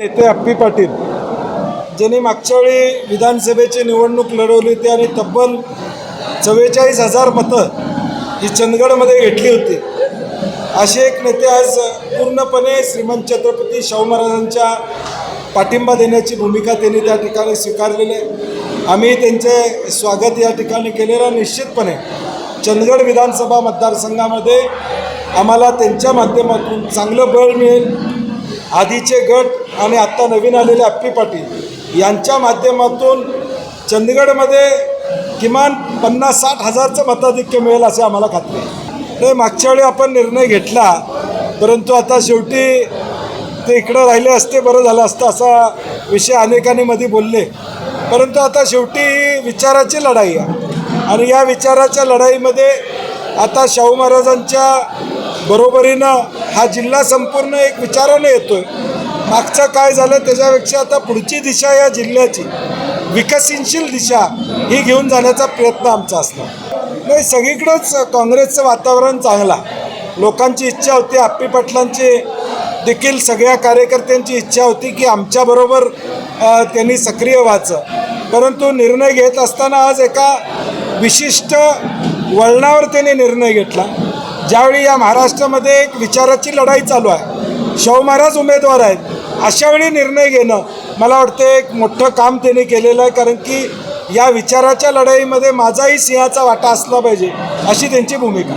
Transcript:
नेते अप्पी पाटील ज्यांनी मागच्या वेळी विधानसभेची निवडणूक लढवली होती आणि तब्बल चव्वेचाळीस हजार मतं ही चंदगडमध्ये घेतली होती. असे एक नेते आज पूर्णपणे श्रीमंत छत्रपती शाहू महाराजांच्या पाठिंबा देण्याची भूमिका त्यांनी त्या ठिकाणी स्वीकारलेली आहे. आम्ही त्यांचे स्वागत या ठिकाणी केलेलं निश्चितपणे चंदगड विधानसभा मतदारसंघामध्ये आम्हाला त्यांच्या माध्यमातून चांगलं बळ मिळेल. आधीचे गट आणि आत्ता नवीन आलेले अप्पी पाटील यांच्या माध्यमातून चंदगडमध्ये किमान पन्नास साठ हजारचं मताधिक्य मिळेल असे आम्हाला खात्री आहे. नाही मागच्या वेळी आपण निर्णय घेतला परंतु आता शेवटी ते इकडं राहिले असते बरं झालं असतं असा विषय अनेकांनी मध्ये बोलले. परंतु आता शेवटी ही विचाराची लढाई आहे. आणि या विचाराच्या लढाईमध्ये आता शाहू महाराजांच्या बरोबरीनं हा जिल्हा संपूर्ण एक विचाराने आहे मागचं काय झालं त्याच्यापेक्षा आता पुढची दिशा या जिल्ह्याची विकसनशील दिशा ही घेऊन जाण्याचा प्रयत्न आमचा असणार नाही सगळीकडंच काँग्रेसचं वातावरण चांगला. लोकांची इच्छा होती आप्पी पाटलांची देखील सगळ्या कार्यकर्त्यांची इच्छा होती की आमच्याबरोबर त्यांनी सक्रिय व्हायचं. परंतु निर्णय घेत असताना आज एका विशिष्ट वळणावर त्यांनी निर्णय घेतला. ज्यावेळी या महाराष्ट्रामध्ये एक विचाराची लढाई चालू आहे शाहू महाराज उमेदवार आहेत. अशा वेळी निर्णय घेणं मला वाटतं एक मोठं काम त्यांनी केलेलं आहे कारण की या विचाराच्या लढाईमध्ये माझाही सिंहाचा वाटा असला पाहिजे अशी त्यांची भूमिका